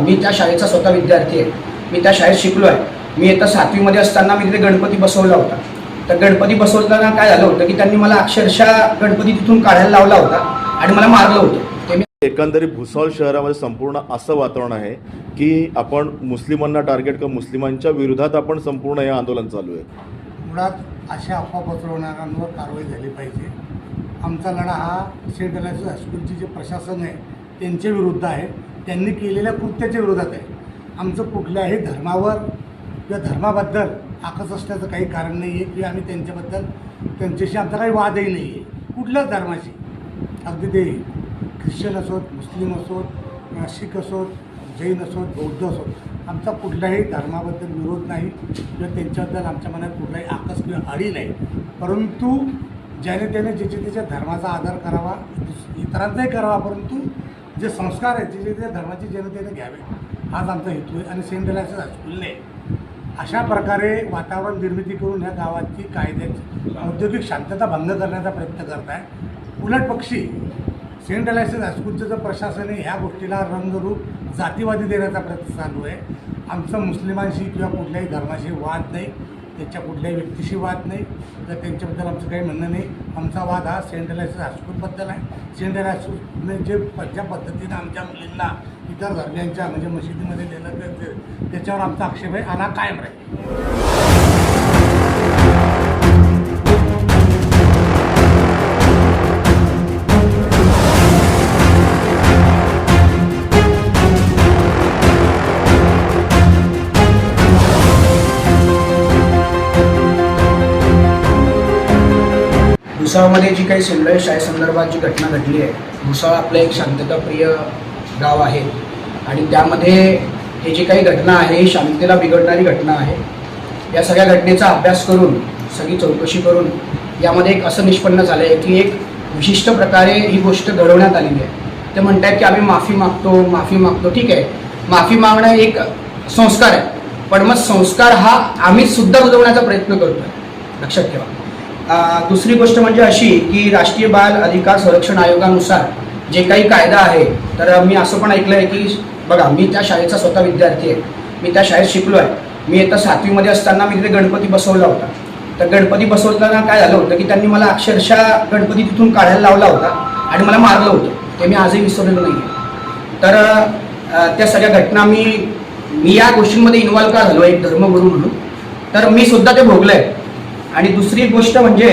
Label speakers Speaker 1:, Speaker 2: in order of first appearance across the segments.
Speaker 1: मी त्या शाळेचा स्वतः विद्यार्थी आहे. मी त्या शाळेत शिकलो आहे मी येतं सातवीमध्ये असताना मी तिथे गणपती बसवला होता. तर गणपती बसवताना काय झालं होतं की त्यांनी मला अक्षरशः गणपती तिथून काढायला लावला होता आणि मला मारलं होतं.
Speaker 2: एकंदरीत भुसावळ शहरामध्ये संपूर्ण असं वातावरण आहे की आपण मुस्लिमांना टार्गेट किंवा मुस्लिमांच्या विरोधात आपण संपूर्ण हे आंदोलन चालू आहे.
Speaker 3: मुळात अशा अफवा पसरवणाऱ्यांवर कारवाई झाली पाहिजे. आमचा लढा हा सेंट अलायन्स हायस्कूलचे जे प्रशासन आहे त्यांच्या विरुद्ध आहे. त्यांनी केलेल्या कृत्याच्या विरोधात आहे. आमचं कुठल्याही धर्मावर किंवा धर्माबद्दल आकस असण्याचं काही कारण नाही आहे किंवा आम्ही त्यांच्याबद्दल त्यांच्याशी आमचा काही वादही नाही आहे कुठल्याच धर्माशी. अगदी ते ख्रिश्चन असोत मुस्लिम असोत किंवा शीख असोत जैन असोत बौद्ध असोत आमचा कुठल्याही धर्माबद्दल विरोध नाही. किंवा त्यांच्याबद्दल आमच्या मनात कुठलाही आकस किंवा अडी नाही. परंतु ज्याने त्याने ज्याच्या त्याच्या धर्माचा आदर करावा इतरांचाही करावा परंतु जे संस्कार आहेत जे जे त्या जनतेने घ्यावे. हाच आमचा हेतू आहे आणि सेंट अलायन्स हायस्कूलने अशा प्रकारे वातावरण निर्मिती करून ह्या गावाची कायद्याची औद्योगिक शांतता भंग करण्याचा प्रयत्न करत आहे उलट पक्षी सेंट अलायन्स हायस्कूलचं जर प्रशासन आहे ह्या गोष्टीला रंगरूप जातीवादी देण्याचा प्रयत्न चालू आहे. आमचं मुस्लिमांशी किंवा कुठल्याही धर्माशी वाद नाही. त्याच्या कुठल्याही व्यक्तीशी वाद नाही. तर त्यांच्याबद्दल आमचं काही म्हणणं नाही आमचा वाद हा सेंट हायस्कूलबद्दल आहे. सेंट्रल हायस्कूलने जे ज्या पद्धतीनं आमच्या मुलींना इतर धर्म्यांच्या म्हणजे मशिदीमध्ये नेलं ते- त्याच्यावर आमचा आक्षेप आहे. आणि कायम राहील.
Speaker 1: भुसावळमध्ये जी काही सिल्लोड शाळेसंदर्भात जी घटना घडली आहे भुसावळ आपलं एक शांतताप्रिय गाव आहे. आणि त्यामध्ये हे जी काही घटना आहे ही शांततेला बिघडणारी घटना आहे. या सगळ्या घटनेचा अभ्यास करून सगळी चौकशी करून यामध्ये एक असं निष्पन्न झालं आहे की एक विशिष्ट प्रकारे ही गोष्ट घडवण्यात आलेली आहे. ते म्हणतात की आम्ही माफी मागतो माफी मागतो. ठीक आहे. माफी मागणं एक संस्कार आहे. पण मग संस्कार हा आम्हीच सुद्धा रुजवण्याचा प्रयत्न करतो लक्षात ठेवा. दुसरी गोष्ट म्हणजे अशी की राष्ट्रीय बाल अधिकार संरक्षण आयोगानुसार जे काही कायदा आहे तर मी असं पण ऐकलं आहे की बघा मी त्या शाळेचा स्वतः विद्यार्थी आहे. मी त्या शाळेत शिकलो आहे मी आता सातवीमध्ये असताना मी तिथे गणपती बसवला होता. तर गणपती बसवताना काय झालं होतं की त्यांनी मला अक्षरशः गणपती तिथून काढायला लावला होता आणि मला मारलं होतं. ते मी आजही विसरलेलं नाही आहे तर त्या सगळ्या घटना मी मी या गोष्टींमध्ये इन्व्हॉल्व का झालो एक धर्मगुरू म्हणून? तर मी सुद्धा ते भोगलं आहे आणि दुसरी गोष्ट म्हणजे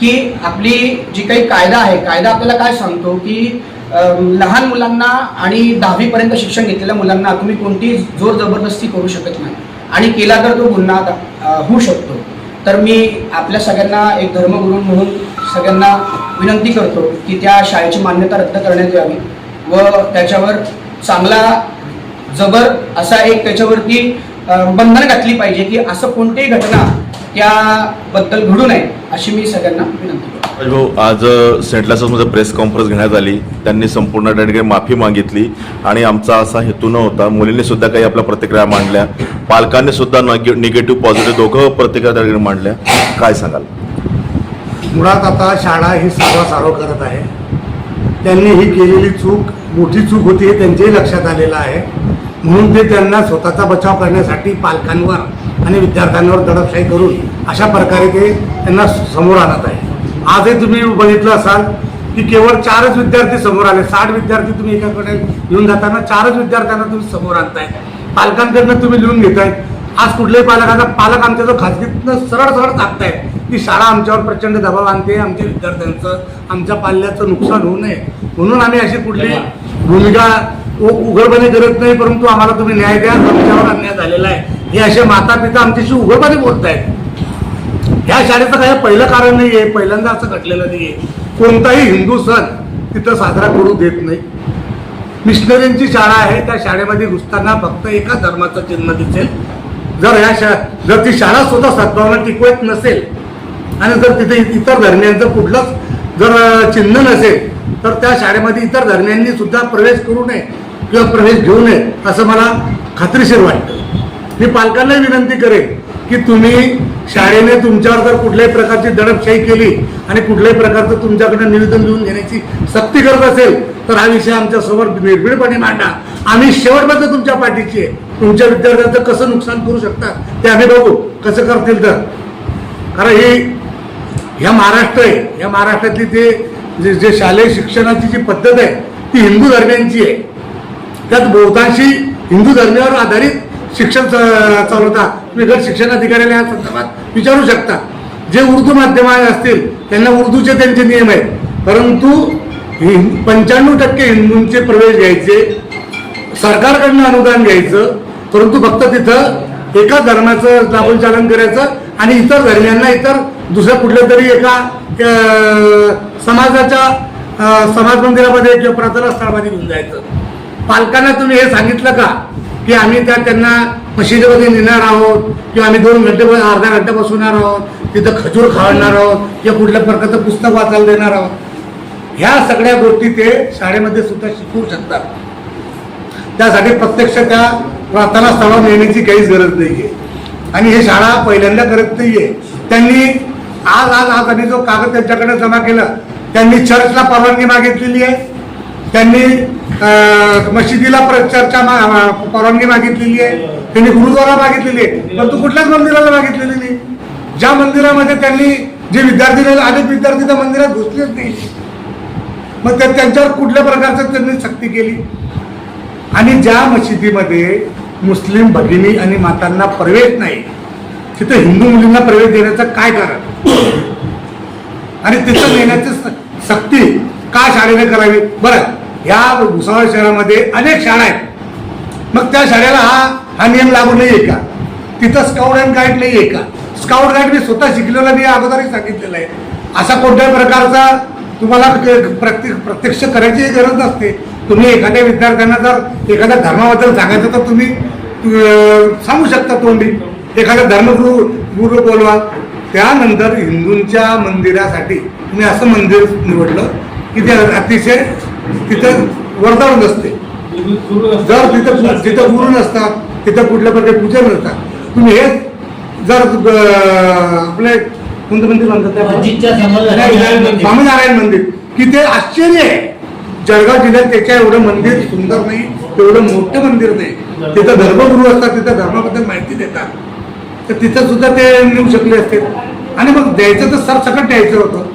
Speaker 1: की आपली जी काही कायदा आहे कायदा आपल्याला काय सांगतो की लहान मुलांना आणि दहावीपर्यंत शिक्षण घेतलेल्या मुलांना तुम्ही कोणतीही जोर जबरदस्ती करू शकत नाही. आणि केला तर तो गुन्हा होऊ शकतो. तर मी आपल्या सगळ्यांना एक धर्मगुरू म्हणून सगळ्यांना विनंती करतो की त्या शाळेची मान्यता रद्द करण्यात यावी व त्याच्यावर चांगला जबर असा एक त्याच्यावरती बंधन घातली पाहिजे की असं कोणतीही घटना त्याबद्दल घडू नये अशी मी सगळ्यांना विनंती करतो.
Speaker 2: भाऊ आज सेंट लायसन्समध्ये प्रेस कॉन्फरन्स घेण्यात आली. त्यांनी संपूर्ण त्या ठिकाणी माफी मागितली. आणि आमचा असा हेतू न होता मुलींनी सुद्धा काही आपल्या प्रतिक्रिया मांडल्या. पालकांनी सुद्धा निगेटिव्ह पॉझिटिव्ह दोघं प्रतिक्रिया त्या ठिकाणी मांडल्या. काय सांगाल?
Speaker 3: मुळात आता शाळा ही सारवासारव करत आहे. त्यांनी ही केलेली चूक मोठी चूक होती हे त्यांच्याही लक्षात आलेलं आहे. म्हणून ते त्यांना स्वतःचा बचाव करण्यासाठी पालकांवर आणि विद्यार्थ्यांवर दडपशाही करून अशा प्रकारे ते त्यांना समोर आणत आहे. आजही तुम्ही बघितलं असाल की केवळ चारच विद्यार्थी समोर आले. साठ विद्यार्थी तुम्ही एकाकडे घेऊन जाताना चारच विद्यार्थ्यांना तुम्ही समोर आणताय. पालकांकडनं तुम्ही लिहून घेताय. आज कुठल्याही पालकाचा पालक आमच्या जो खाजगीतनं सरळ सरळ टाकतायत की शाळा आमच्यावर प्रचंड दबाव आणते आमच्या विद्यार्थ्यांचं आमच्या पाल्याचं नुकसान होऊ नये. म्हणून आम्ही अशी कुठली भूमिका उ- उघडपणे करत नाही परंतु आम्हाला तुम्ही न्याय द्या. आमच्यावर अन्याय झालेला आहे. हे असे माता पिता आमच्याशी उघडपणे आहेत ह्या शाळेचं काही पहिलं कारण नाही आहे पहिल्यांदा असं घडलेलं नाही आहे कोणताही हिंदू सण तिथं साजरा करू देत नाही. मिशनरींची शाळा आहे त्या शाळेमध्ये घुसताना फक्त एका धर्माचं चिन्ह दिसेल. जर ह्या शा जर ती शाळा सुद्धा सद्भावना टिकवत नसेल आणि जर तिथे इतर धर्मियांचं कुठलंच जर चिन्ह नसेल तर त्या शाळेमध्ये इतर धर्मियांनी सुद्धा प्रवेश करू नये किंवा प्रवेश घेऊ नये असं मला खात्रीशीर वाटतं. मी पालकांना विनंती करेन की तुम्ही शाळेने तुमच्यावर जर कुठल्याही प्रकारची दडपशाही केली आणि कुठल्याही प्रकारचं तुमच्याकडे निवेदन लिहून घेण्याची सक्ती करत असेल तर हा विषय आमच्यासमोर निर्भीडपणे मांडा. आम्ही शेवटपर्यंत तुमच्या पाठीची आहे. तुमच्या विद्यार्थ्यांचं कसं नुकसान करू शकतात ते आम्ही बघू. कसं करतील तर? कारण ही ह्या महाराष्ट्र आहे. ह्या महाराष्ट्रातली ते जे जे शालेय शिक्षणाची जी पद्धत आहे ती हिंदू धर्मियांची आहे. त्यात बहुतांशी हिंदू धर्मावर आधारित शिक्षण चालवता तुम्ही गट शिक्षण अधिकाऱ्याला या संदर्भात विचारू शकता. जे उर्दू माध्यम असतील त्यांना उर्दूचे त्यांचे नियम आहेत. परंतु पंच्याण्णव टक्के हिंदूंचे प्रवेश घ्यायचे सरकारकडनं अनुदान घ्यायचं परंतु फक्त तिथं एका धर्माचं दाबून करायचं आणि इतर धर्मियांना इतर दुसऱ्या कुठल्या तरी एका समाजाच्या समाज मंदिरामध्ये किंवा प्रार्थना स्थळामध्ये घेऊन जायचं. पालकांना तुम्ही हे सांगितलं का? की आम्ही त्या त्यांना मशिदीमध्ये नेणार आहोत किंवा आम्ही दोन घंटे अर्धा घंटा बसवणार आहोत तिथं खजूर खावणार आहोत किंवा कुठल्या प्रकारचं पुस्तक वाचायला देणार आहोत. ह्या सगळ्या गोष्टी ते शाळेमध्ये सुद्धा शिकवू शकतात. त्यासाठी प्रत्यक्ष त्या प्रार्थना स्थळावर नेण्याची काहीच गरज नाहीये. आणि हे शाळा पहिल्यांदा करत नाहीये. त्यांनी आज आज आज आणि जो कागद त्यांच्याकडे जमा केला त्यांनी चर्चला परवानगी मागितलेली आहे. त्यांनी मशिदीला चर्चा मा- परवानगी मागितलेली आहे. त्यांनी गुरुद्वारा मागितलेली आहे. परंतु कुठल्याच मंदिराला मागितलेली नाही. ज्या मंदिरामध्ये त्यांनी जे विद्यार्थी अनेक विद्यार्थी त्या मंदिरात घुसलेच नाही. मग त्या त्यांच्यावर कुठल्या प्रकारचं त्यांनी सक्ती केली? आणि ज्या मशिदीमध्ये मुस्लिम भगिनी आणि मातांना प्रवेश नाही तिथे हिंदू मुलींना प्रवेश देण्याचं काय कारण? आणि तिथं नेण्याची सक्ती का शाळेने करावी? बरं. ह्या भुसावळ शहरामध्ये अनेक शाळा आहेत. मग त्या शाळेला हा हा नियम लागू नाही आहे का? तिथं स्काउट अँड गाईड नाही आहे का? स्काउट गाईड मी स्वतः शिकलेला मी अगोदरही सांगितलेलं आहे. असा कोणत्याही प्रकारचा तुम्हाला क- प्रत्यक्ष प्रत्यक्ष करायची गरज नसते. तुम्ही एखाद्या विद्यार्थ्यांना जर एखाद्या धर्माबद्दल सांगायचं तर तुम्ही सांगू शकता तोंडी. एखादा धर्मगुरु गुरु बोलवा. त्यानंतर हिंदूंच्या मंदिरासाठी तुम्ही असं मंदिर निवडलं की ते अतिशय तिथं वर्दळ नसते. जर तिथं तिथं गुरु नसतात तिथं कुठल्या प्रकारे पूजन नसतात तुम्ही हे जर आपले कोणतं मंदिर. म्हणतात. स्वामीनारायण मंदिर. की ते आश्चर्य आहे. जळगाव जिल्ह्यात त्याच्या एवढं मंदिर सुंदर नाही एवढं मोठं मंदिर नाही. तिथं धर्मगुरू असतात तिथं धर्माबद्दल माहिती देतात. तर तिथं सुद्धा ते नेऊ शकले असते आणि मग द्यायचं तर सरसकट द्यायचं होतं.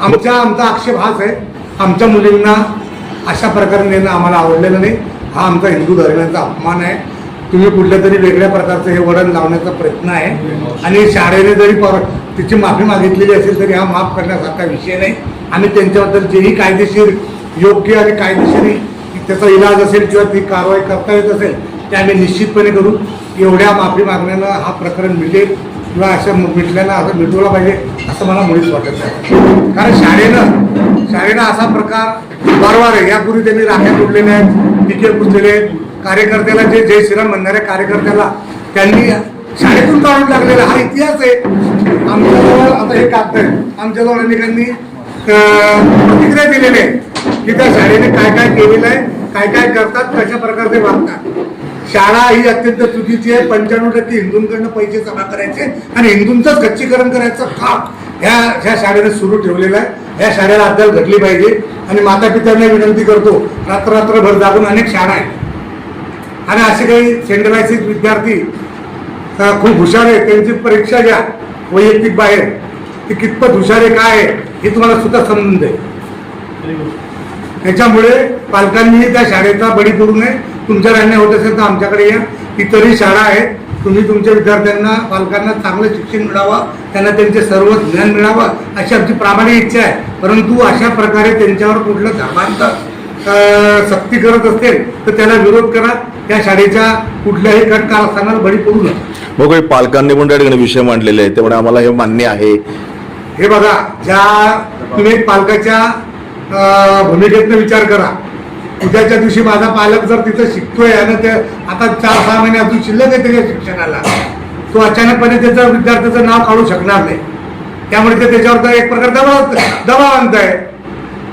Speaker 3: आमच्या आमचा आक्षेप हाच आहे. आमच्या मुलींना अशा प्रकारे नेणं आम्हाला आवडलेलं नाही. हा आमचा हिंदू धर्माचा अपमान आहे. तुम्ही कुठल्या तरी वेगळ्या प्रकारचं हे वडण लावण्याचा प्रयत्न आहे. आणि शाळेने जरी पर तिची माफी मागितलेली असेल तरी हा माफ करण्यासारखा विषय नाही. आणि त्यांच्याबद्दल जेही कायदेशीर योग्य आणि कायदेशीर त्याचा इलाज असेल किंवा ती कारवाई करता येत असेल ते आम्ही निश्चितपणे करू. एवढ्या माफी मागण्यानं हा प्रकरण मिळेल. किंवा अशा मिटल्यानं असं मिटवलं पाहिजे असं मला मुळीच वाटत नाही. कारण शाळेनं शाळेनं असा प्रकार वारंवार आहे. यापूर्वी त्यांनी राख्या तुटलेल्या आहेत टिके पुसलेले आहेत. कार्यकर्त्याला जे जय श्रीराम म्हणणाऱ्या कार्यकर्त्याला त्यांनी शाळेतून काढून लागलेला हा इतिहास आहे. आमच्याजवळ आता हे कागद आहे. आमच्याजवळ अनेकांनी प्रतिक्रिया दिलेली आहे की त्या शाळेने काय काय केलेलं आहे काय काय करतात कशा प्रकारे वागतात. शाळा ही अत्यंत चुकीची आहे. पंच्याण्णव टक्के हिंदूंकडनं पैसे जमा करायचे आणि हिंदूंचंच गच्चीकरण करायचं काम ह्या ह्या शाळेने सुरू ठेवलेलं आहे. ह्या शाळेला अद्याप घडली पाहिजे. आणि माता पित्यांना विनंती करतो रात्र रात्रभर जागून अनेक शाळा आहेत. आणि असे काही सेंट्रलायसिस विद्यार्थी खूप हुशार आहे त्यांची परीक्षा घ्या. वैयक्तिक बाहेर. ते कितपत हुशार आहे काय आहे हे तुम्हाला सुद्धा समजून जाईल त्याच्यामुळे पालकांनी त्या शाळेचा बळी करू नये. तुमच्यावर अन्याय होत असेल तर आमच्याकडे या. इतरही शाळा आहेत. तुम्ही तुमच्या विद्यार्थ्यांना पालकांना चांगलं शिक्षण मिळावं त्यांना त्यांचे सर्व ज्ञान मिळावं अशी आमची प्रामाणिक इच्छा आहे. परंतु अशा प्रकारे त्यांच्यावर कुठलं धर्मांतर सक्ती करत असेल तर त्याला विरोध करा. त्या शाळेच्या कुठल्याही कट कारस्थानाला बळी पडू नका.
Speaker 2: मग काही पालकांनी पण त्या ठिकाणी विषय मांडलेले आहेत. त्यामुळे आम्हाला हे मान्य आहे.
Speaker 3: हे बघा ज्या तुम्ही पालकाच्या भूमिकेतनं विचार करा. उद्याच्या दिवशी माझा पालक जर तिथं शिकतोय आणि ते आता चार सहा महिने अजून शिल्लक आहे त्याच्या शिक्षणाला तो अचानकपणे त्याचं विद्यार्थ्याचं नाव काढू शकणार नाही. त्यामुळे ते त्याच्यावर एक प्रकार दबाव दबाव आणताय.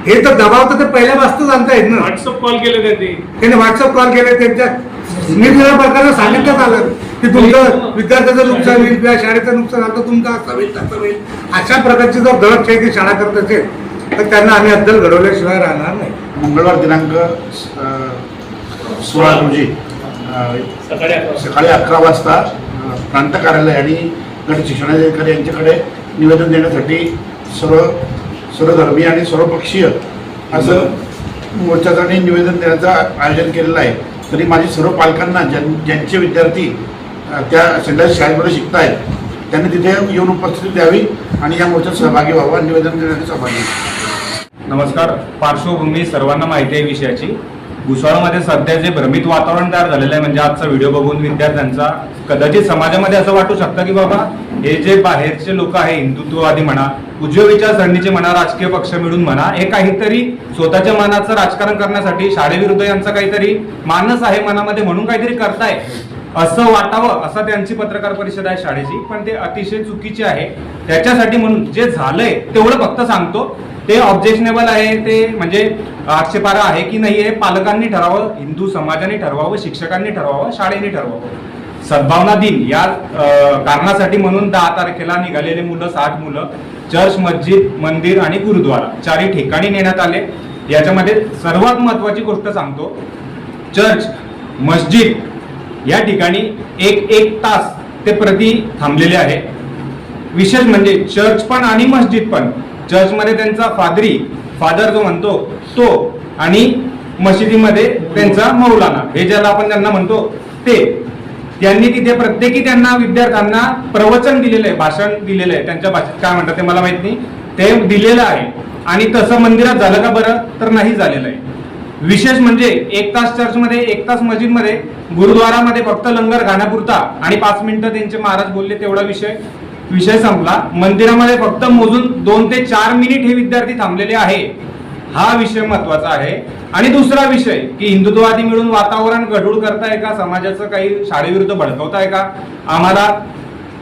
Speaker 3: हे तर दबाव तर ते पहिल्यापासूनच आणतायत ना.
Speaker 4: व्हॉट्सअप कॉल केले त्यांनी.
Speaker 3: त्याने व्हॉट्सअप कॉल केले त्यांच्या निरनिराळ्या प्रकारे सांगितलं आलं की तुमचं विद्यार्थ्याचं नुकसान होईल किंवा शाळेचं नुकसान तर तुमचं असं होईल तसं होईल. अशा प्रकारची जर दडपशाही ती शाळा करत असेल तर त्यांना आम्ही अद्दल घडवल्याशिवाय राहणार नाही.
Speaker 5: मंगळवार दिनांक सोळा रोजी
Speaker 4: सकाळी अकरा
Speaker 5: सकाळी अकरा वाजता प्रांत कार्यालय आणि गट शिक्षणाधिकारी यांच्याकडे निवेदन देण्यासाठी सर्व सर्वधर्मीय आणि सर्वपक्षीय असं मोर्चासाठी निवेदन देण्याचं आयोजन केलेलं आहे. तरी माझी सर्व पालकांना ज्यां ज्यांचे विद्यार्थी त्या सेंट्रल शाळेमध्ये शिकत आहेत त्यांनी तिथे येऊन उपस्थिती द्यावी आणि या मोर्चात सहभागी व्हावं निवेदन देण्यासाठी सहभागी व्हावं.
Speaker 6: नमस्कार. पार्श्वभूमी सर्वांना माहिती आहे विषयाची. भुसावळमध्ये सध्या जे भ्रमित वातावरण तयार झालेलं आहे म्हणजे आजचा व्हिडिओ बघून विद्यार्थ्यांचा कदाचित समाजामध्ये असं वाटू शकतं की बाबा हे जे बाहेरचे लोक आहे हिंदुत्ववादी म्हणा उजव्या विचारसरणीचे म्हणा राजकीय पक्ष मिळून म्हणा हे काहीतरी स्वतःच्या मनाचं राजकारण करण्यासाठी शाळेविरुद्ध यांचा काहीतरी मानस आहे मनामध्ये म्हणून काहीतरी करताय. असं वाटावं असं त्यांची पत्रकार परिषद आहे शाळेची पण ते अतिशय चुकीचे आहे. त्याच्यासाठी म्हणून जे झालंय तेवढं फक्त सांगतो. ते ऑब्जेक्शनेबल आहे ते म्हणजे आक्षेपार्ह आहे की नाही हे पालकांनी ठरावं हिंदू समाजाने ठरवावं शिक्षकांनी ठरवावं शाळेने ठरवावं. सद्भावना दिन या कारणासाठी म्हणून दहा तारखेला निघालेले मुलं साठ मुलं चर्च मस्जिद मंदिर आणि गुरुद्वारा चारही ठिकाणी नेण्यात आले. याच्यामध्ये सर्वात महत्वाची गोष्ट सांगतो. चर्च मस्जिद या ठिकाणी एक एक तास ते प्रति थांबलेले आहे. विशेष म्हणजे चर्च पण आणि मस्जिद पण. चर्चमध्ये त्यांचा फादरी फादर जो म्हणतो तो आणि मशिदीमध्ये त्यांचा मौलाना. हे ज्याला आपण त्यांना म्हणतो ते. त्यांनी तिथे प्रत्येकी त्यांना विद्यार्थ्यांना प्रवचन दिलेलं आहे भाषण दिलेलं आहे. त्यांच्या भाषेत काय म्हणतात ते मला माहीत नाही. ते दिलेलं आहे. आणि तसं मंदिरात झालं का बरं तर नाही झालेलं आहे. विशेष म्हणजे एक तास चर्चमध्ये एक तास मस्जिदमध्ये गुरुद्वारामध्ये फक्त लंगर घाण्यापुरता. आणि पाच मिनिटं त्यांचे महाराज बोलले तेवढा विषय विषय संपला. मंदिरामध्ये फक्त मोजून दोन ते चार मिनिट हे विद्यार्थी थांबलेले आहे. हा विषय महत्त्वाचा आहे. आणि दुसरा विषय की हिंदुत्ववादी मिळून वातावरण गढूळ करताय का? समाजाचं काही शाळेविरुद्ध भडकवताय का? आम्हाला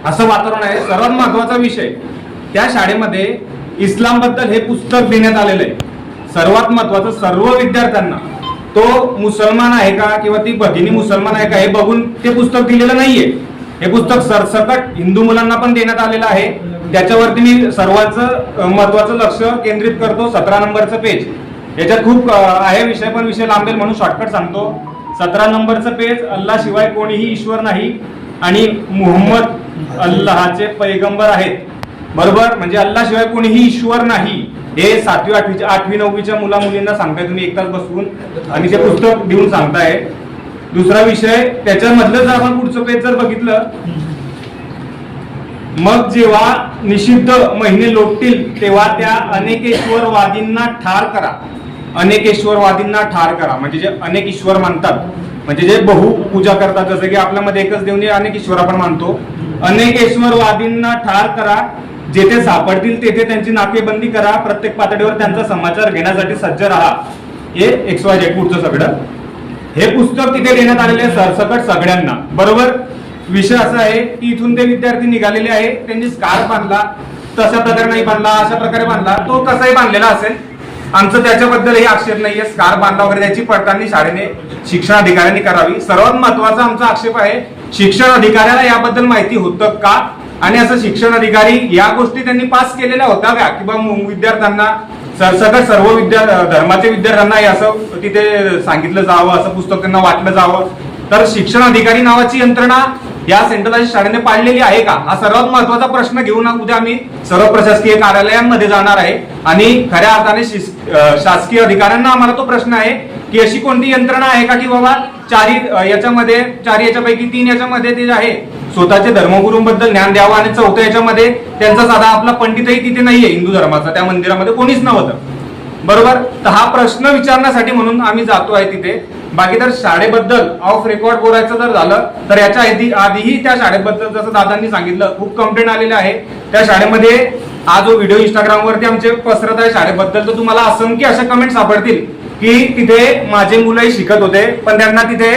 Speaker 6: असं वातावरण आहे. सर्वात महत्त्वाचा विषय त्या शाळेमध्ये इस्लामबद्दल हे पुस्तक देण्यात आलेलं आहे. सर्वात महत्वाचं सर्व विद्यार्थ्यांना तो मुसलमान आहे का किंवा ती भगिनी मुसलमान आहे का हे बघून ते पुस्तक दिलेलं नाहीये. हे पुस्तक सरसकट हिंदू मुलांना पण देण्यात आलेलं आहे. त्याच्यावरती मी सर्वांचं महत्वाचं लक्ष केंद्रित करतो सतरा नंबरचं पेज याच्यात खूप आहे विषय पण विषय लांबेल म्हणून शॉर्टकट सांगतो. सतरा नंबरचं पेज अल्ला शिवाय कोणीही ईश्वर नाही आणि मुहम्मद अल्लाहचे पैगंबर आहेत. बरोबर? म्हणजे अल्ला शिवाय कोणीही ईश्वर नाही. हे सातवी आठवीच्या आठवी नववीच्या मुला मुलींना सांगताय तुम्ही एक तास बसवून आणि ते पुस्तक देऊन सांगताय. दुसरा विषय त्याच्यामधलं जर आपण पुढचं पेज जर बघितलं मग जेव्हा निषिद्ध महिने लोटतील तेव्हा त्या अनेकेश्वरवादींना ठार करा. अनेकेश्वरवादींना ठार करा. म्हणजे जे अनेक ईश्वर मानतात म्हणजे जे बहु पूजा करतात जसं की आपल्यामध्ये एकच देऊन अनेक ईश्वर आपण मानतो. अनेकेश्वरवादींना ठार करा. जेथे सापडतील तेथे त्यांची नाकेबंदी करा. प्रत्येक पातळीवर त्यांचा समाचार घेण्यासाठी सज्ज राहा. हे एक्स वाय झेड पुढचं सगळं. हे पुस्तक तिथे देण्यात आलेले सरसकट सगळ्यांना. बरोबर? विषय असा आहे की इथून ते विद्यार्थी निघालेले आहे त्यांनी स्कार्फ बांधला तशा प्रकारे नाही बांधला अशा प्रकारे बांधला. तो कसाही बांधलेला असेल. आमचं त्याच्याबद्दलही आक्षेप नाहीये. स्कार्फ बांधला वगैरे त्याची पडताळणी शाळेने शिक्षण अधिकाऱ्यांनी करावी. सर्वात महत्त्वाचा आमचा आक्षेप आहे शिक्षण अधिकाऱ्याला याबद्दल माहिती होतं का? आणि असं शिक्षण अधिकारी या गोष्टी त्यांनी पास केलेल्या होत्या का किंवा बा विद्यार्थ्यांना सरसकट सर्व विद्या धर्माचे विद्यार्थ्यांना हे असं तिथे सांगितलं जावं असं पुस्तक त्यांना वाटलं जावं. तर शिक्षण अधिकारी नावाची यंत्रणा या सेंट्रलाइज शाळेने पाळलेली आहे का? हा सर्वात महत्त्वाचा प्रश्न घेऊन उद्या आम्ही सर्व प्रशासकीय कार्यालयांमध्ये जाणार आहे. आणि खऱ्या अर्थाने शासकीय अधिकाऱ्यांना आम्हाला तो प्रश्न आहे की अशी कोणती यंत्रणा आहे का? की बाबा चारी याच्यामध्ये चार याच्यापैकी तीन याच्यामध्ये ते जे आहे स्वतःचे धर्मगुरूंबद्दल ज्ञान द्यावं आणि चौथं याच्यामध्ये त्यांचा साधा आपला पंडितही तिथे नाहीये हिंदू धर्माचा त्या मंदिरामध्ये कोणीच नव्हतं. बरोबर? तर हा प्रश्न विचारण्यासाठी म्हणून आम्ही जातो आहे तिथे. बाकी तर शाळेबद्दल ऑफ रेकॉर्ड बोलायचं जर झालं तर याच्या आधी आधीही त्या शाळेबद्दल जसं दादांनी सांगितलं खूप कंप्लेंट आलेले आहे. त्या शाळेमध्ये हा जो व्हिडिओ इंस्टाग्राम वरती आमचे पसरत आहे शाळेबद्दल तर तुम्हाला असंख्य अशा कमेंट सापडतील की तिथे माझे मुलंही शिकत होते पण त्यांना तिथे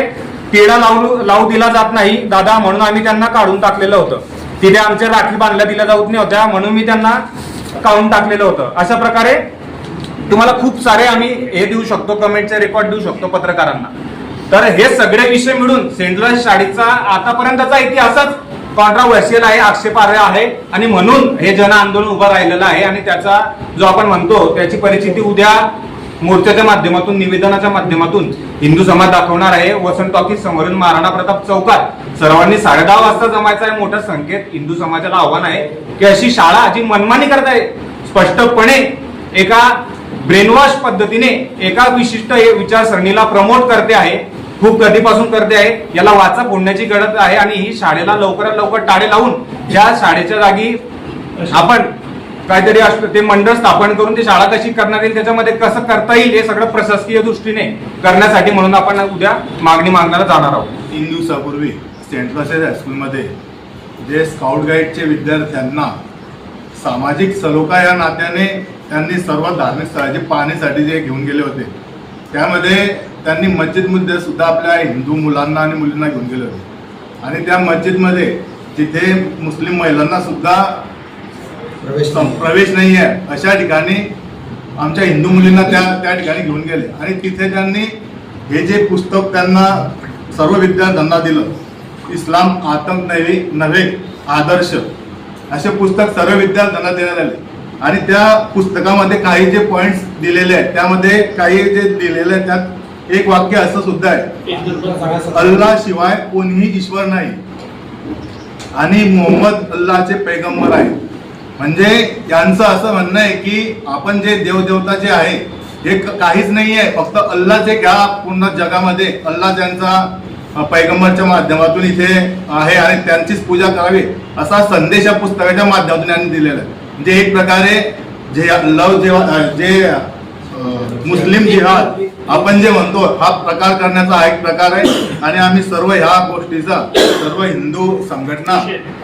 Speaker 6: केडा लावू लावू दिला जात नाही. दादा म्हणून आम्ही त्यांना काढून टाकलेलं होतं. तिथे आमच्या राखी बांधल्या दिल्या जात नाही होत्या म्हणून मी त्यांना काढून टाकलेलं होतं. अशा प्रकारे तुम्हाला खूप सारे आम्ही हे देऊ शकतो कमेंटचे रेकॉर्ड देऊ शकतो पत्रकारांना. तर हे सगळे विषय मिळून सेंट्रल शाळेचा आतापर्यंतचा इतिहासच कॉन्ट्रावर्शियल आहे आक्षेपार्ह आहे. आणि म्हणून हे जन आंदोलन उभं राहिलेलं आहे आणि त्याचा जो आपण म्हणतो त्याची परिस्थिती उद्या मोर्चाच्या माध्यमातून निवेदनाच्या माध्यमातून हिंदू समाज दाखवणार आहे. वसंत टॉकीज समोरून महाराणा प्रताप चौकात सर्वांनी साडेदहा वाजता जमायचा आहे मोठा संकेत. हिंदू समाजाला आव्हान आहे की अशी शाळा जी मनमानी करत आहे. स्पष्टपणे एका ब्रेनवॉश पद्धतीने एका विशिष्ट हे विचारसरणीला प्रमोट करते आहे. खूप कधीपासून करते आहे. याला वाचा फोडण्याची गरज आहे आणि ही शाळेला लवकरात लवकर टाळे लावून ज्या शाळेच्या जागी आपण काहीतरी असतं ते मंडळ स्थापन करून ती शाळा कशी करणार येईल त्याच्यामध्ये कसं करता येईल हे सगळं प्रशासकीय दृष्टीने करण्यासाठी म्हणून आपण उद्या मागणी मागण्याला जाणार आहोत.
Speaker 7: तीन दिवसापूर्वी सेंट क्लासेस हायस्कूलमध्ये जे स्काउट गाईडचे विद्यार्थ्यांना सामाजिक सलोखा या नात्याने त्यांनी सर्व धार्मिक स्थळाचे पाहणीसाठी जे घेऊन गेले होते त्यामध्ये त्यांनी मस्जिदमध्ये सुद्धा आपल्या हिंदू मुलांना आणि मुलींना घेऊन गेले होते. आणि त्या मस्जिदमध्ये जिथे मुस्लिम महिलांना सुद्धा
Speaker 1: प्रवेश
Speaker 7: प्रवेश नाही आहे. अशा ठिकाणी आमच्या हिंदू मुलींना त्या त्या ठिकाणी घेऊन गेले. आणि तिथे त्यांनी हे जे पुस्तक त्यांना सर्व विद्यार्थ्यांना दिलं इस्लाम आतंक नव्हे नव्हे आदर्श असे पुस्तक सर्व विद्यार्थ्यांना देण्यात आले. आणि त्या पुस्तकामध्ये काही जे पॉइंट्स दिलेले आहेत त्यामध्ये काही जे दिलेले आहेत त्यात एक वाक्य असं सुद्धा आहे. अल्ला शिवाय कोणीही ईश्वर नाही. आणि मोहम्मद अल्लाचे पैगंबर आहे म्हणजे यांचं असं म्हणणं आहे की आपण जे देवदेवता जे आहे हे काहीच नाही आहे फक्त अल्लाचे घ्या पूर्ण जगामध्ये. अल्ला त्यांचा पैगंबरच्या माध्यमातून इथे आहे आणि त्यांचीच पूजा करावी असा संदेश या पुस्तकाच्या माध्यमातून यांनी दिलेला आहे. म्हणजे एक प्रकारे जे लव जेव्हा जे मुस्लिम जिहाद. आपण जे म्हणतो हा प्रकार करण्याचा हा एक प्रकार आहे. आणि आम्ही सर्व ह्या गोष्टीचा सर्व हिंदू संघटना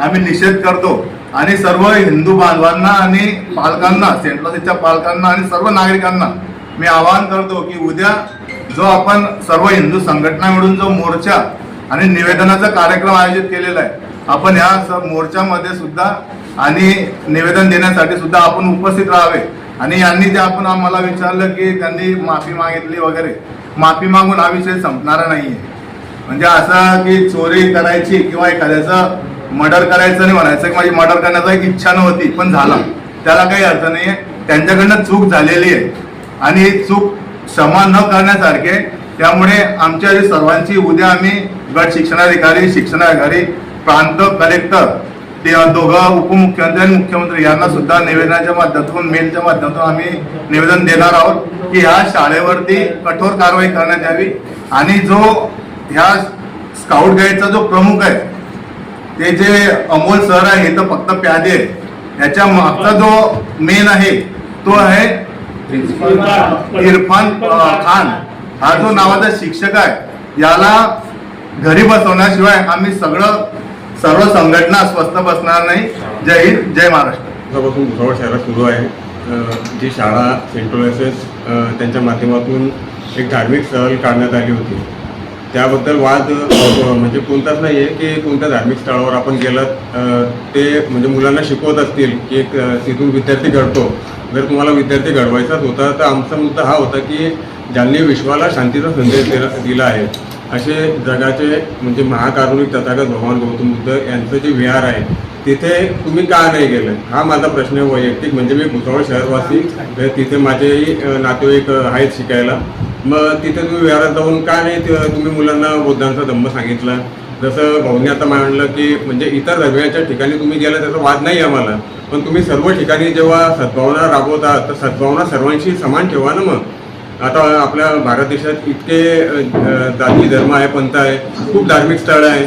Speaker 7: आम्ही निषेध करतो. आणि सर्व हिंदू बांधवांना आणि पालकांना सेंट्रलच्या पालकांना आणि सर्व नागरिकांना मी आवाहन करतो की उद्या जो आपण सर्व हिंदू संघटना मिळून जो मोर्चा आणि निवेदनाचा कार्यक्रम आयोजित केलेला आहे आपण ह्या मोर्चामध्ये सुद्धा आणि निवेदन देण्यासाठी सुद्धा आपण उपस्थित राहावे. आणि यांनी ते आपण आम्हाला विचारलं की त्यांनी माफी मागितली वगैरे माफी मागून हा विषय संपणारा नाहीये. म्हणजे असं की चोरी करायची किंवा एखाद्याचं मर्डर करायचं नाही म्हणायचं की माझी मर्डर करण्याचा एक इच्छा नव्हती पण झाला. त्याला काही अर्थ नाहीये. त्यांच्याकडनं चूक झालेली आहे. आणि ही चूक क्षमा न करण्यासारखे त्यामुळे आमच्या सर्वांची उद्या आम्ही गट शिक्षणाधिकारी शिक्षणाधिकारी प्रांत कलेक्टर ते दोघं उपमुख्यमंत्री आणि मुख्यमंत्री यांना सुद्धा निवेदनाच्या माध्यमातून मेलच्या माध्यमातून आम्ही निवेदन देणार आहोत की ह्या शाळेवरती कठोर कारवाई करण्यात यावी आणि जो ह्या स्काउट गाईडचा जो प्रमुख आहे ते जे अमोल सर आहे हे तर फक्त प्यादे आहे ह्याच्या मागचा जो मेन आहे तो आहे इरफान खान. हा जो नावाचा शिक्षक आहे याला घरी बसवण्याशिवाय आम्ही सगळं सर्व संघटना स्वस्त बसणार नाही. जय हिंद जय महाराष्ट्र.
Speaker 8: दिवसापासून भुसावळ शहरात सुरू आहे. जी शाळा सेंट्रल एसेस त्यांच्या माध्यमातून एक धार्मिक सहल काढण्यात आली होती. त्याबद्दल वाद म्हणजे कोणताच नाही आहे की कोणत्या धार्मिक स्थळावर आपण गेलात ते म्हणजे मुलांना शिकवत असतील की एक तिथून विद्यार्थी घडतो. जर तुम्हाला विद्यार्थी घडवायचाच होता तर आमचा मुद्दा हा होता की ज्यांनी विश्वाला शांतीचा संदेश दिला दिला आहे असे जगाचे म्हणजे महाकारुणिक तथागत भगवान गौतम बुद्ध यांचं जे विहार आहे तिथे तुम्ही का नाही गेलं? हा माझा प्रश्न आहे वैयक्तिक. म्हणजे मी भुसावळ शहरवासी तर तिथे माझेही नातेवाईक आहेत शिकायला. मग तिथे तुम्ही विहारात जाऊन का नाही तुम्ही मुलांना बुद्धांचा धम्म सांगितला? जसं भाऊनी आता मांडलं की म्हणजे इतर रव्याच्या ठिकाणी तुम्ही गेला त्याचा वाद नाही आम्हाला. पण तुम्ही सर्व ठिकाणी जेव्हा सद्भावना राबवता तर सद्भावना सर्वांशी समान ठेवा ना मग. आता आपल्या भारत देशात इतके जाती धर्म आहे पंथ आहे खूप धार्मिक स्थळं आहे.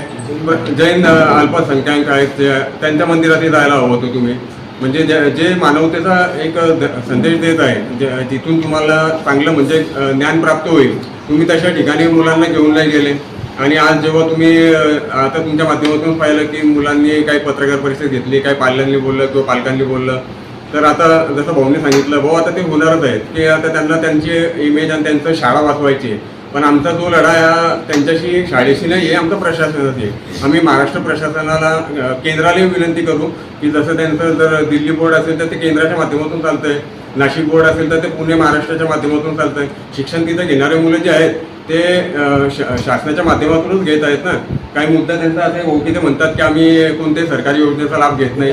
Speaker 8: जैन अल्पसंख्याक आहेत त्यांच्या मंदिरातही जायला हवं होतं तुम्ही. म्हणजे जे जे मानवतेचा एक द- संदेश देत आहे जे- तिथून तुम्हाला चांगलं म्हणजे ज्ञान प्राप्त होईल तुम्ही तशा ठिकाणी मुलांना घेऊन नाही गेले. आणि आज जेव्हा तुम्ही आता तुमच्या माध्यमातून पाहिलं की मुलांनी काही पत्रकार परिषद घेतली काही पाल्यांनी बोललं किंवा पालकांनी बोललं तर आता जसं भाऊने सांगितलं भाऊ आता ते होणारच आहेत की आता त्यांना त्यांची इमेज आणि त्यांचं शाळा वाचवायची आहे. पण आमचा जो लढा हा त्यांच्याशी शाळेशी नाही आहे आमचा प्रशासनाशी आहे. आम्ही महाराष्ट्र प्रशासनाला केंद्रालाही विनंती करू की जसं त्यांचं जर दिल्ली बोर्ड असेल तर ते केंद्राच्या माध्यमातून चालतंय. नाशिक बोर्ड असेल तर ते पुणे महाराष्ट्राच्या माध्यमातून चालतंय. शिक्षण तिथं घेणारे मुलं जे आहेत ते शासनाच्या माध्यमातूनच घेत आहेत ना. काही मुद्दा त्यांचा असे हो की ते म्हणतात की आम्ही कोणत्याही सरकारी योजनेचा लाभ घेत नाही.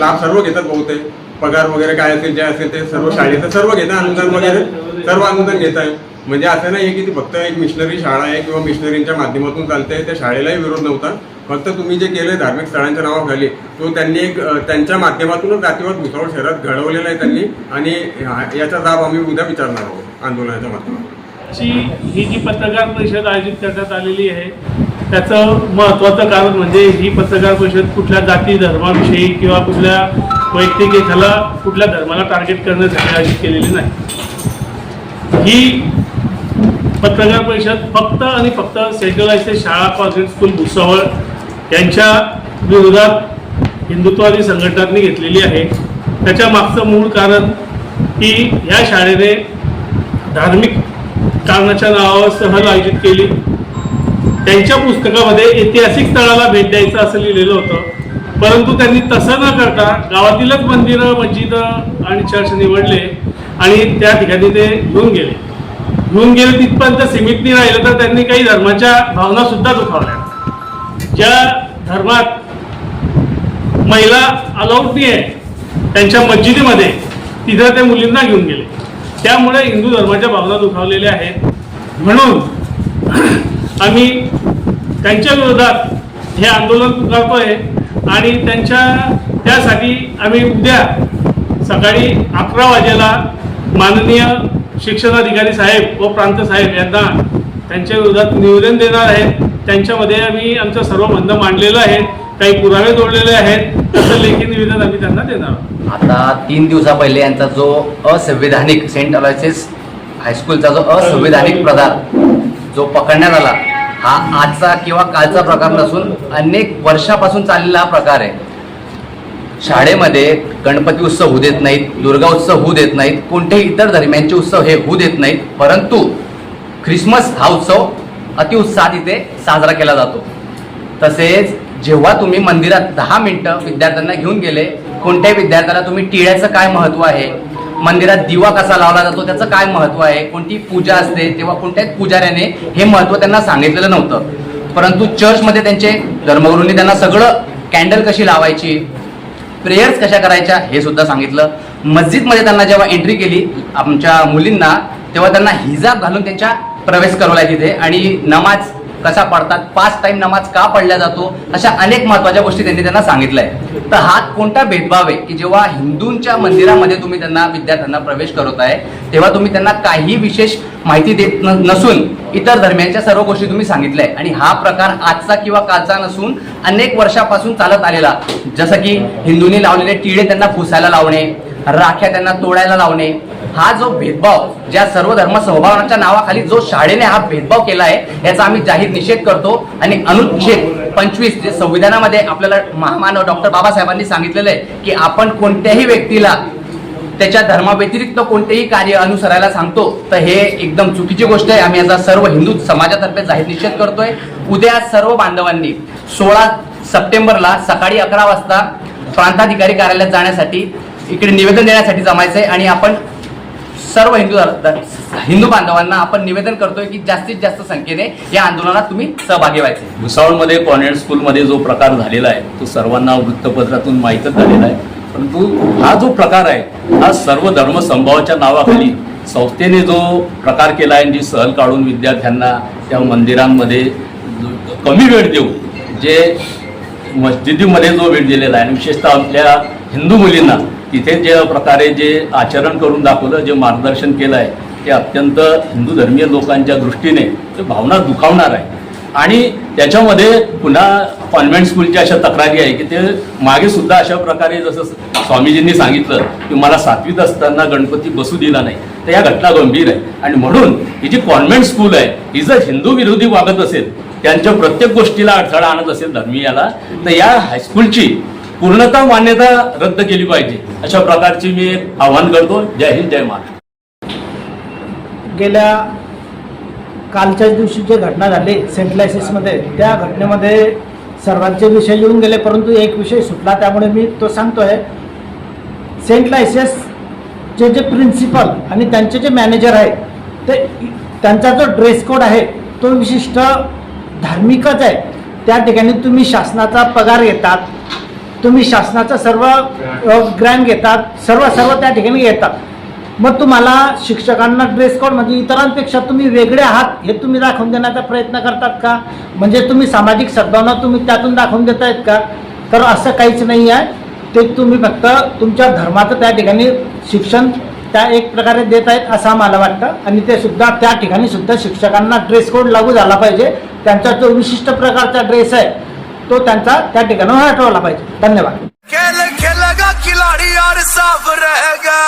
Speaker 8: लाभ सर्व घेतात बहुतेक. पगार वगैरे काय असेल जे असेल ते सर्व शाळेचं सर्व घेतात अनुदान वगैरे सर्व अनुदान घेत आहे. म्हणजे असं नाही की ती फक्त एक मिशनरी शाळा आहे किंवा मिशनरींच्या माध्यमातून चालते त्या शाळेलाही विरोध नव्हता. फक्त तुम्ही जे केलं धार्मिक स्थळांच्या नावाखाली तो त्यांनी एक त्यांच्या माध्यमातूनच जातीवाद भुसावळ शहरात घडवलेला आहे त्यांनी आणि याचा जाब आम्ही उद्या विचारणार आहोत आंदोलनाच्या माध्यमातून.
Speaker 4: ही जी पत्रकार परिषद आयोजित करण्यात आलेली आहे त्याचं महत्त्वाचं कारण म्हणजे ही पत्रकार परिषद कुठल्या जाती धर्माविषयी किंवा कुठल्या वैयक्तिक एखाला कुठल्या धर्माला टार्गेट करण्यासाठी आयोजित केलेली नाही. ही पत्रकार परिषद फक्त आणि फक्त सेंट्रलाइज शाळा पासून स्कूल भुसावळ यांच्या विरोधात हिंदुत्ववादी संघटनांनी घेतलेली आहे. त्याच्या मागचं मूळ कारण की ह्या शाळेने धार्मिक कारणाच्या नावावर सहल आयोजित केली. त्यांच्या पुस्तकामध्ये ऐतिहासिक स्थळाला भेट द्यायचं असं लिहिलेलं होतं. परंतु त्यांनी तसं न करता गावातीलच मंदिरं मस्जिदं आणि चर्च निवडले आणि त्या ठिकाणी ते घेऊन गेले. घेऊन गेले तिथपर्यंत सीमित नाही राहिलं तर त्यांनी काही धर्माच्या भावना सुद्धा दुखावल्या. ज्या धर्मात महिला अलाउड नाही आहे त्यांच्या मस्जिदीमध्ये तिथं ते मुलींना घेऊन गेले. त्यामुळे हिंदू धर्माच्या भावना दुखावलेल्या आहेत. म्हणून आम्ही त्यांच्या विरोधात हे आंदोलन पुकारतोय. आणि त्यांच्या त्यासाठी आम्ही उद्या सकाळी अकरा वाजेला माननीय शिक्षणाधिकारी साहेब व प्रांत साहेब यांना त्यांच्या विरोधात निवेदन देणार आहेत. त्यांच्यामध्ये आम्ही आमचं सर्व बंध मांडलेलं आहे. काही पुरावे जोडलेले आहेत. तसं लेखी निवेदन आम्ही त्यांना देणार
Speaker 9: आता तीन दिवसा पहिले यांचा जो असंविधानिक सेंट अलायसेस हायस्कूलचा जो असंविधानिक प्रकार जो पकडण्यात आला हा आजचा किंवा कालचा प्रकार नसून अनेक वर्षापासून चाललेला हा प्रकार आहे. शाळेमध्ये गणपती उत्सव होऊ देत नाहीत दुर्गा उत्सव होऊ देत नाहीत कोणतेही इतर दरम्यानचे उत्सव हे होऊ देत नाहीत परंतु ख्रिसमस हा उत्सव अतिउत्साहात इथे साजरा केला जातो. तसेच जेव्हा तुम्ही मंदिरात दहा मिनटं विद्यार्थ्यांना घेऊन गेले कोणत्याही विद्यार्थ्याला तुम्ही टिळ्याचं काय महत्त्व आहे मंदिरात दिवा कसा लावला जातो त्याचं काय महत्त्व आहे? कोणती पूजा असते तेव्हा कोणत्याच पुजाऱ्याने हे महत्त्व त्यांना सांगितलेलं नव्हतं. परंतु चर्चमध्ये त्यांचे धर्मगुरूंनी त्यांना सगळं कॅन्डल कशी लावायची प्रेयर्स कशा करायच्या हे सुद्धा सांगितलं. मस्जिदमध्ये त्यांना जेव्हा एंट्री केली आमच्या मुलींना तेव्हा त्यांना हिजाब घालून त्यांच्या प्रवेश करवला तिथे. आणि नमाज कसा पडतात पाच टाइम नमाज का पडला जातो अशा अनेक महत्त्वाच्या गोष्टी त्यांनी त्यांना सांगितलंय. तर हा कोणता भेदभाव आहे की जेव्हा हिंदूंच्या मंदिरामध्ये तुम्ही त्यांना विद्यार्थ्यांना प्रवेश करत आहे तेव्हा तुम्ही त्यांना काही विशेष माहिती देत न- नसून इतर धर्मियांच्या सर्व गोष्टी तुम्ही सांगितल्या आहे आणि हा प्रकार आजचा किंवा कालचा नसून अनेक वर्षापासून चालत आलेला. जसं की हिंदूंनी लावलेले टिळे त्यांना फुसायला लावणे राख्या त्यांना तोडायला लावणे हा जो भेदभाव ज्या सर्व धर्म सहभावाच्या नावाखाली जो शाळेने हा भेदभाव केला आहे याचा आम्ही जाहीर निषेध करतो आणि अनुच्छेद पंचवीस जे संविधानामध्ये आपल्याला महामानव डॉक्टर बाबासाहेबांनी सांगितलेलं आहे की आपण कोणत्याही व्यक्तीला त्याच्या धर्माव्यतिरिक्त कोणतेही कार्य अनुसरायला सांगतो तर हे एकदम चुकीची गोष्ट आहे. आम्ही याचा सर्व हिंदू समाजातर्फे जाहीर निषेध करतोय. उद्या सर्व बांधवांनी सोळा सप्टेंबरला सकाळी अकरा वाजता प्रांताधिकारी कार्यालयात जाण्यासाठी इकडे निवेदन देण्यासाठी जमायचंय आणि आपण सर्व हिंदू हिंदू बांधवांना आपण निवेदन करतोय की जास्तीत जास्त संख्येने या आंदोलनात तुम्ही सहभागी व्हायचे.
Speaker 10: भुसावळमध्ये कॉन्व्हेंट स्कूलमध्ये जो प्रकार झालेला आहे तो सर्वांना वृत्तपत्रातून माहीतच झालेला आहे. परंतु हा जो प्रकार आहे हा सर्व धर्म संभावाच्या नावाखाली संस्थेने जो प्रकार केला आहे जी सहल काढून विद्यार्थ्यांना त्या मंदिरांमध्ये कमी वेळ देऊन जे मस्जिदीमध्ये जो वेळ दिलेला आहे आणि विशेषतः आपल्या हिंदू मुलींना तिथे ज्या प्रकारे जे आचरण करून दाखवलं जे मार्गदर्शन केलं आहे ते अत्यंत हिंदू धर्मीय लोकांच्या दृष्टीने ते भावना दुखावणार आहे. आणि त्याच्यामध्ये पुन्हा कॉन्व्हेंट स्कूलच्या अशा तक्रारी आहे की ते मागे सुद्धा अशा प्रकारे जसं स्वामीजींनी सांगितलं की मला सातवीत असताना गणपती बसू दिला नाही तर या घटना गंभीर आहे. आणि म्हणून ही जी कॉन्व्हेंट स्कूल आहे ही जर हिंदू विरोधी वागत असेल त्यांच्या प्रत्येक गोष्टीला अडथळा आणत असेल धर्मीयाला तर या हायस्कूलची पूर्णतः मान्यता रद्द केली पाहिजे. अशा प्रकारची मी एक आव्हान करतो. जय हिंद जय महाराष्ट्र.
Speaker 11: गेल्या कालच्याच दिवशी जे घटना झाली सेंटलायसिसमध्ये त्या घटनेमध्ये सर्वांचे विषय येऊन गेले परंतु एक विषय सुटला त्यामुळे मी तो सांगतोय. सेंट लायसेसचे जे प्रिन्सिपल आणि त्यांचे जे मॅनेजर आहे ते त्यांचा जो ड्रेस कोड आहे तो विशिष्ट धार्मिकच आहे. त्या ठिकाणी तुम्ही शासनाचा पगार घेतात तुम्ही शासनाचं सर्व ग्रँड घेतात सर्व सर्व त्या ठिकाणी घेतात मग तुम्हाला शिक्षकांना ड्रेस कोड म्हणजे इतरांपेक्षा तुम्ही वेगळे आहात हे तुम्ही दाखवून देण्याचा प्रयत्न करतात का? म्हणजे तुम्ही सामाजिक सद्भावना तुम्ही त्यातून दाखवून देत आहेत का? तर असं काहीच नाही आहे. ते तुम्ही फक्त तुमच्या धर्माचं त्या ठिकाणी शिक्षण त्या एक प्रकारे देत आहेत असं मला वाटतं. आणि ते सुद्धा त्या ठिकाणी सुद्धा शिक्षकांना ड्रेस कोड लागू झाला पाहिजे. त्यांचा जो विशिष्ट प्रकारचा ड्रेस आहे तो त्यांचा त्या ठिकाणी हटवला पाहिजे. धन्यवाद.
Speaker 12: खेल खेलेगा खिलाड़ी और साफ रहेगा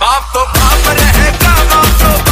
Speaker 12: बाप तो बाप रहेगा बाप तो बाप